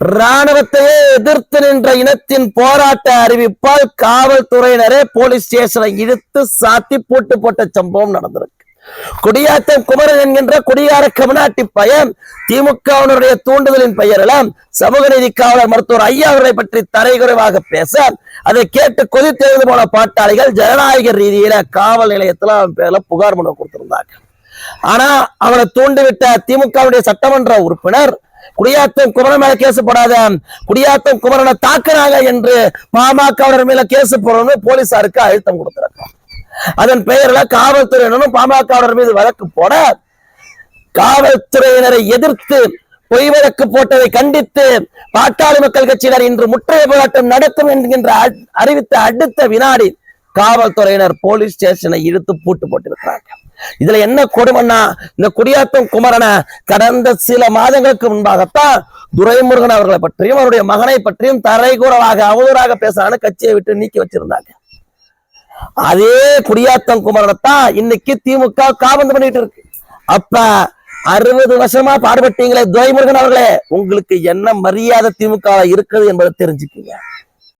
ராணுவத்தையே எதிர்த்து நின்ற இனத்தின் போராட்ட அறிவிப்பால் காவல்துறையினரே போலீஸ் ஸ்டேஷனை இழுத்து சாத்தி போட்டு போட்ட சம்பவம் நடந்திருக்கு. குடியாத்தம் குமரன் என்கின்ற குடியார கமநாட்டி பயன் திமுகவினருடைய தூண்டுதலின் பெயரெல்லாம் சமூக நீதி காவலர் மருத்துவர் ஐயா அவர்களை பற்றி தரைகுறைவாக பேச அதை கேட்டு கொதித்தெழுந்து போன பாட்டாளிகள் ஜனநாயக ரீதியில காவல் நிலையத்துல அவன் பேர்ல புகார் மனு கொடுத்திருந்தாங்க ஆனா அவனை தூண்டிவிட்ட திமுகவுடைய சட்டமன்ற உறுப்பினர் குடியாத்தம் குமரன் மேல கேஸ் போடாத குடியாத்தம் குமரனை தாக்குறாங்க என்று பாமகவினர் மேல கேஸ் போடணும்னு போலீசாருக்கு அழுத்தம் கொடுத்திருக்காங்க. அதன் பெயர்ல காவல்துறையினரும் பாமகவினர் மீது வழக்கு போட காவல்துறையினரை எதிர்த்து பொய் வழக்கு போட்டதை கண்டித்து பாட்டாளி மக்கள் கட்சியினர் இன்று முற்றைய போராட்டம் நடத்தும் என்கின்ற அறிவித்த அடுத்த வினாடி காவல்துறையினர் போலீஸ் ஸ்டேஷனை இழுத்து பூட்டு போட்டிருக்கிறார்கள். இதுல என்ன கொடுமைன்னா இந்த குடியாத்தம் குமரனை கடந்த சில மாதங்களுக்கு முன்பாகத்தான் துரைமுருகன் அவர்களை பற்றியும் அவருடைய மகனை பற்றியும் தரைகூறவாக அவதூறாக பேசுறான்னு கட்சியை விட்டு நீக்கி வச்சிருந்தாங்க. அதே குடியாத்தம் குமரனைத்தான் இன்னைக்கு திமுக காபந்து பண்ணிட்டு இருக்கு. அப்ப அறுபது வருஷமா பாடுபட்டீங்களே துரைமுருகன் அவர்களே உங்களுக்கு என்ன மரியாதை திமுக இருக்குது என்பதை தெரிஞ்சுக்கீங்க.